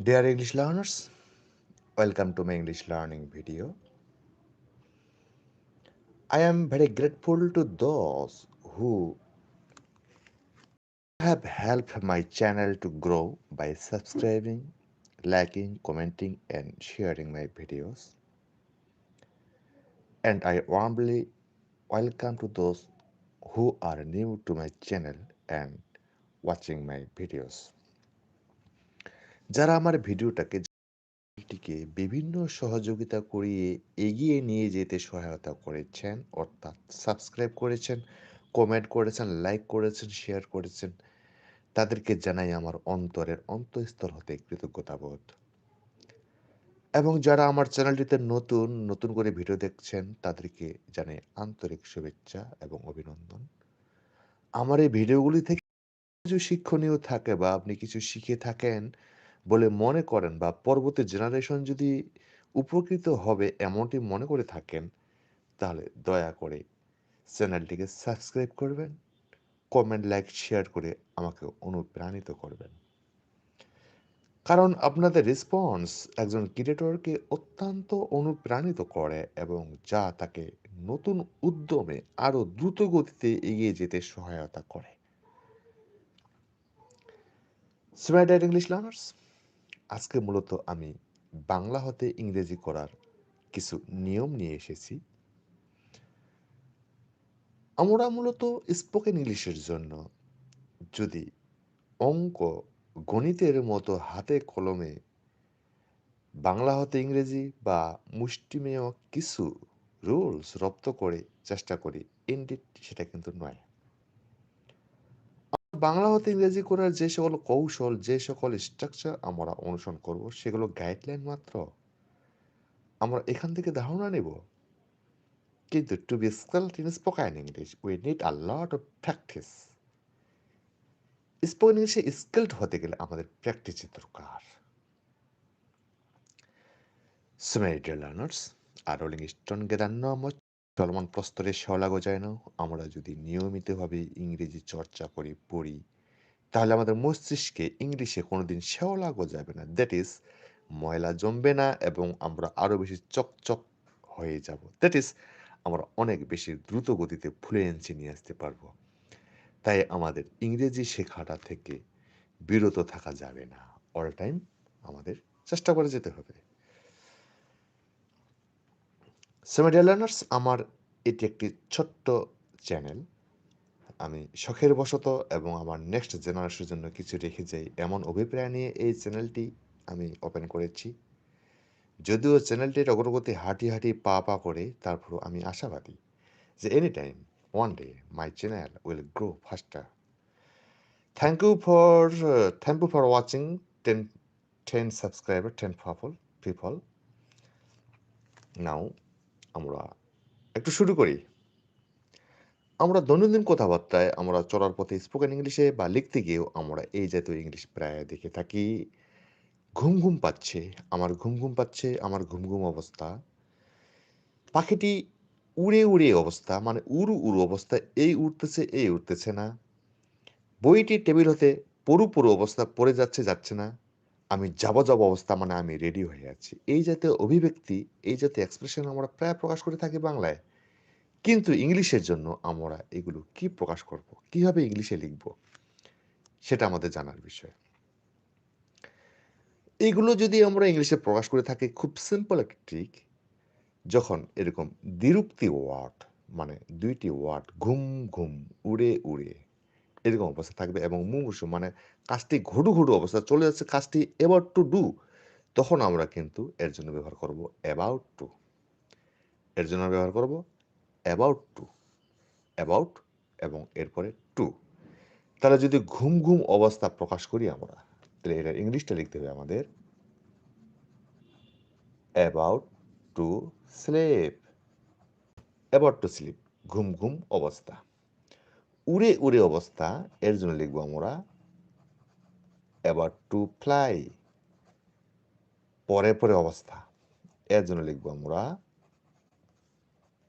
Dear English learners, welcome to my English learning video. I am very grateful to those who have helped my channel to grow by subscribing, liking, commenting, and sharing my videos. And I warmly welcome to those who are new to my channel and watching my videos. যারা আমার ভিডিওটাকে টিকে বিভিন্ন সহযোগিতা করিয়ে এগিয়ে নিয়ে যেতে সহায়তা করেছেন, অর্থাৎ সাবস্ক্রাইব করেছেন কমেন্ট করেছেন লাইক করেছেন শেয়ার করেছেন, তাদেরকে জানাই আমার অন্তরের অন্তঃস্থল হতে কৃতজ্ঞতাবোধ। এবং যারা আমার চ্যানেলটিতে নতুন নতুন করে ভিডিও দেখছেন, তাদেরকে জানাই আন্তরিক শুভেচ্ছা এবং অভিনন্দন। আমার এই ভিডিওগুলি থেকে কিছু শিক্ষণীয় থাকে বা আপনি কিছু শিখে থাকেন বলে মনে করেন বা পরবর্তী জেনারেশন যদি উপকৃত হবে এমনটি মনে করে থাকেন, তাহলে দয়া করে চ্যানেলটিকে সাবস্ক্রাইব করবেন কমেন্ট লাইক শেয়ার করে আমাকে অনুপ্রাণিত করবেন। কারণ আপনাদের রেসপন্স একজন ক্রিয়েটরকে অত্যন্ত অনুপ্রাণিত করে এবং যা তাকে নতুন উদ্যমে আরও দ্রুত গতিতে এগিয়ে যেতে সহায়তা করে। স্মার্ট ইংলিশ লার্নার্স আজকে মূলত আমি বাংলা হতে ইংরেজি করার কিছু নিয়ম নিয়ে এসেছি। আমরা মূলত স্পোকেন ইংলিশের জন্য যদি অঙ্ক গণিতের মতো হাতে কলমে বাংলা হতে ইংরেজি বা মুষ্টিমেয় কিছু রুলস রপ্ত করে চেষ্টা করি ইনডিট সেটা কিন্তু নয়। বাংলা হতে ইংরেজি করার যে সকল কৌশল, যে সকল স্ট্রাকচার আমরা অনুসরণ করব, সেগুলো গাইডলাইন মাত্র। আমরা এখান থেকে ধারণা নেব। কিন্তু to be skilled in spoken English we need a lot of practice spoken ইংলিশে স্কিলড হতে গেলে আমাদের প্র্যাকটিসের দরকার। সুমেরিড লার্নার্স আর রোলিং স্টোন গেদান্ন চলমান প্রস্তরে শেওলা যায় না। আমরা যদি নিয়মিতভাবে ইংরেজি চর্চা করি পড়ি, তাহলে আমাদের মস্তিষ্কে ইংলিশে কোনোদিন শেওলা যাবে না। দ্যাট ইজ ময়লা জমবে না এবং আমরা আরও বেশি চকচক হয়ে যাব। দ্যাট ইজ আমরা অনেক বেশি দ্রুত গতিতে ফ্লুয়েন্সি নিয়ে আসতে পারব। তাই আমাদের ইংরেজি শেখাটা থেকে বিরত থাকা যাবে না। অল টাইম আমাদের চেষ্টা করে যেতে হবে। সেমিডিয়া লার্নার্স আমার এটি একটি ছোট্ট চ্যানেল। আমি শখের বশত এবং আমার নেক্সট জেনারেশনের জন্য কিছু রেখে যাই এমন অভিপ্রায় নিয়ে এই চ্যানেলটি আমি ওপেন করেছি। যদিও চ্যানেলটির অগ্রগতি হাঁটি হাঁটি পা পা করে তারপর আমি আশাবাদী যে any time one day my channel will grow faster thank you for thank you for watching ten ten subscriber ten people people now আমরা একটু শুরু করি। আমরা দৈনন্দিন কথাবার্তায় আমরা চলার পথে স্পোকেন ইংলিশে বা লিখতে গিয়েও আমরা এই জাতীয় ইংলিশ প্রায় দেখে থাকি। ঘুম ঘুম পাচ্ছে, আমার ঘুম ঘুম পাচ্ছে, আমার ঘুম ঘুম অবস্থা। পাখিটি উড়ে উড়ে অবস্থা মানে উড়ু উড়ু অবস্থা, এই উঠতেছে এই উঠতেছে না। বইটি টেবিল হতে পরু পরু অবস্থা, পড়ে যাচ্ছে যাচ্ছে না। আমি যাব যাব অবস্থা মানে আমি রেডি হয়ে আছি। এই জাতীয় অভিব্যক্তি, এই জাতীয় এক্সপ্রেশন আমরা প্রায় প্রকাশ করে থাকি বাংলায়। কিন্তু ইংলিশের জন্য আমরা এগুলো কি প্রকাশ করব? কীভাবে ইংলিশে লিখব? সেটা আমাদের জানার বিষয়। এইগুলো যদি আমরা ইংলিশে প্রকাশ করে থাকি, খুব সিম্পল একটা ট্রিক যখন এরকম দ্বিরুক্তি ওয়ার্ড মানে দুইটি ওয়ার্ড ঘুম ঘুম, উড়ে উড়ে এরকম অবস্থা থাকবে এবং মুমুসু মানে কাজটি ঘুডু ঘুডু অবস্থা চলে যাচ্ছে কাজটি এবার টু ডু তখন আমরা কিন্তু এর জন্য ব্যবহার করব অ্যাবাউট টু এর জন্য ব্যবহার করব অ্যাবাউট টু অ্যাবাউট এবং এরপরে টু তাহলে যদি ঘুম ঘুম অবস্থা প্রকাশ করি আমরা, তাহলে এটা ইংলিশটা লিখতে হবে আমাদের। About to sleep about to sleep ঘুম ঘুম অবস্থা। উড়ে উড়ে অবস্থা। এর জন্য লিখব আমরা অ্যাবাউট টু ফ্লাই পরে পরে অবস্থা। এর জন্য লিখব আমরা,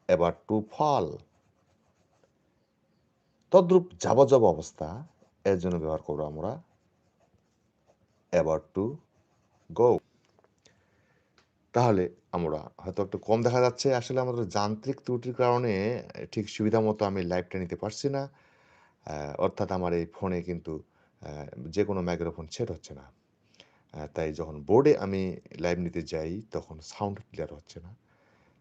এবার টু ফল তদ্রূপ যাব যাব অবস্থা। এর জন্য ব্যবহার করব আমরা, এবার টু গো তাহলে আমরা হয়তো একটু কম দেখা যাচ্ছে, আসলে আমাদের যান্ত্রিক ত্রুটির কারণে ঠিক সুবিধা মতো আমি লাইভটা নিতে পারছি না। অর্থাৎ আমার এই ফোনে কিন্তু যে কোনো মাইক্রোফোন সেট হচ্ছে না। তাই যখন বোর্ডে আমি লাইভ নিতে যাই, তখন সাউন্ড ক্লিয়ার হচ্ছে না।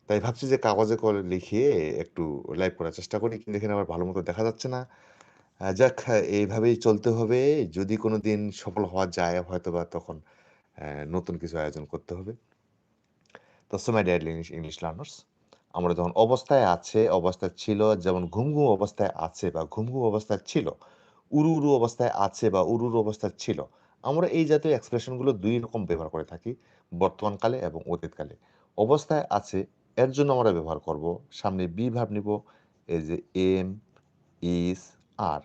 তাই ভাবছি যে কাগজে করে লিখিয়ে একটু লাইভ করার চেষ্টা করি, কিন্তু এখানে আবার ভালো মতো দেখা যাচ্ছে না। যাক, এইভাবেই চলতে হবে। যদি কোনো দিন সফল হওয়া যায় হয়তো বা তখন নতুন কিছু আয়োজন করতে হবে। তো সোমাই ডিয়ার ইংলিশ ইংলিশ লার্নার্স আমরা যখন অবস্থায় আছে অবস্থায় ছিল, যেমন ঘুম ঘুম অবস্থায় আছে বা ঘুম ঘুম অবস্থায় ছিল উরু উরু অবস্থায় আছে বা উরু উরু অবস্থায় ছিল, আমরা এই জাতীয় এক্সপ্রেশনগুলো দুই রকম ব্যবহার করে থাকি, বর্তমানকালে এবং অতীতকালে। অবস্থায় আছে, এর জন্য আমরা ব্যবহার করব, সামনে বি ভাব নিব, এই যে এম, ইস, আর।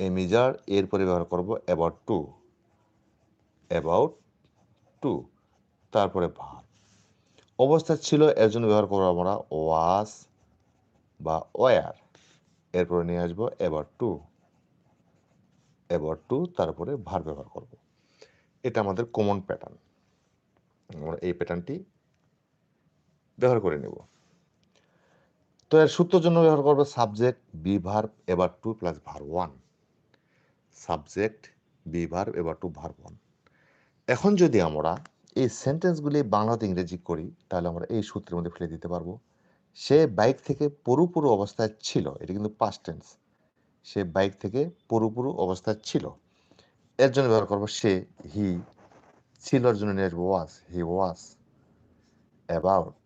এম ইজার এরপরে ব্যবহার করব অ্যাবাউট টু অ্যাবাউট টু তারপরে ভাব। অবস্থা ছিল এর জন্য ব্যবহার করব আমরা ওয়াস বা ওয়ার এরপরে নিয়ে আসব, এবার টু এবার টু তারপরে ভার ব্যবহার করব। এটা আমাদের কমন প্যাটার্ন আমরা এই প্যাটার্নটি ব্যবহার করে নেব। তো এর সূত্রের জন্য ব্যবহার করব subject be verb about to plus verb one subject be verb about to verb one এখন যদি আমরা এই সেন্টেন্সগুলি বাংলাতে ইংরেজি করি, তাহলে আমরা এই সূত্রের মধ্যে ফেলে দিতে পারব। সে বাইক থেকে পুরোপুরো অবস্থায় ছিল, এটা কিন্তু পাস্ট টেন্স সে বাইক থেকে পুরোপুরো অবস্থায় ছিল। এর জন্য ব্যবহার করব সে হি ছিলর জন্য নিয়ে ওয়াজ হি was about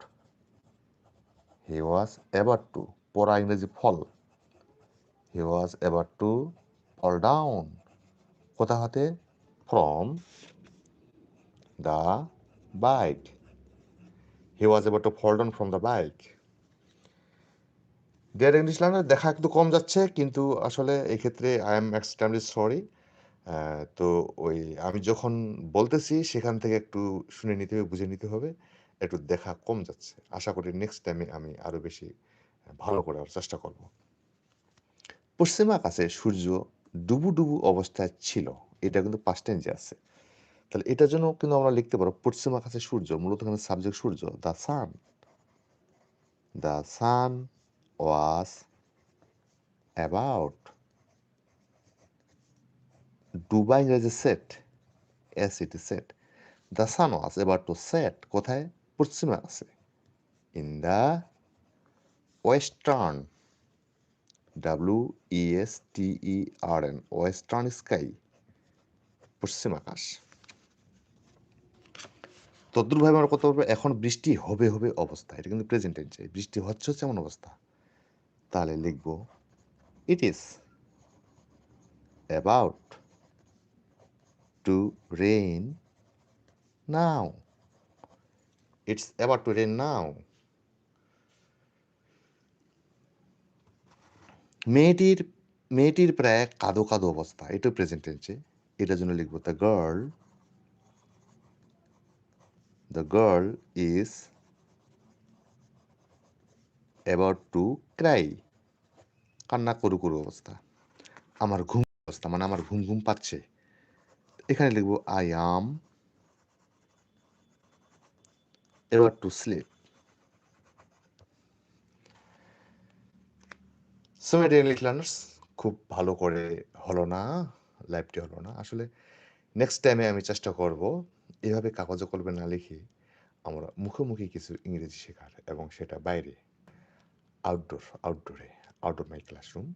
he was about two পড়া ইংরেজি fall. He was about to fall down কোথা হতে? From the bike he was about to fall down from the bike dear English learner দেখা একটু কম যাচ্ছে, কিন্তু আসলে এক্ষেত্রে আই এম এক্সট্রিমলি সরি তো ওই আমি যখন বলতেছি, সেখান থেকে একটু শুনে নিতে হবে, বুঝে নিতে হবে, একটু দেখা কম যাচ্ছে। আশা করি নেক্সট টাইমে আমি আরও বেশি ভালো করার চেষ্টা করব। পশ্চিম আকাশে সূর্য ডুবু ডুবু অবস্থায় ছিল। এটা কিন্তু পাস্ট টেন্সে আছে। তাহলে এটার জন্য কিন্তু আমরা লিখতে পারো পশ্চিম আকাশে সূর্য, মূলত এখানে subject Surya the sun the sun was about ডুবা ইংরেজি set S E T set the sun was about to set কোথায়? পশ্চিমে আছে in the western W E S T E R N western sky পশ্চিম আকাশ। তদ্রুপভাবে আমরা কত বলব, এখন বৃষ্টি হবে হবে অবস্থা। এটা কিন্তু প্রেজেন্ট টেন্সে বৃষ্টি হচ্ছে হচ্ছে এমন অবস্থা। তাহলে লিখব it is about to rain now it's about to rain now মেয়েটির মেয়েটির প্রায় কাদো কাদো অবস্থা। এটা প্রেজেন্ট টেন্সে এটার জন্য লিখব the girl the girl is about to cry কান্না করু করু অবস্থা। আমার ঘুম অবস্থা মানে আমার ঘুম ঘুম পাচ্ছে। এখানে লিখব I am about to sleep so my dear learners খুব ভালো করে হলো না লাইভটি হলো না। আসলে নেক্সট টাইমে আমি চেষ্টা করব এভাবে কাগজে কলমে না লিখে আমরা মুখোমুখি কিছু ইংরেজি শেখার এবং সেটা বাইরে আউটডোর আউটডোরে outdoor my classroom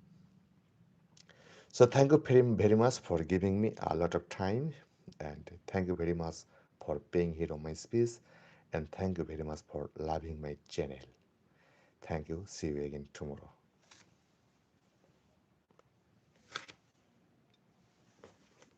so thank you very very much for giving me a lot of time and thank you very much for paying heed to my speech and thank you very much for loving my channel thank you see you again tomorrow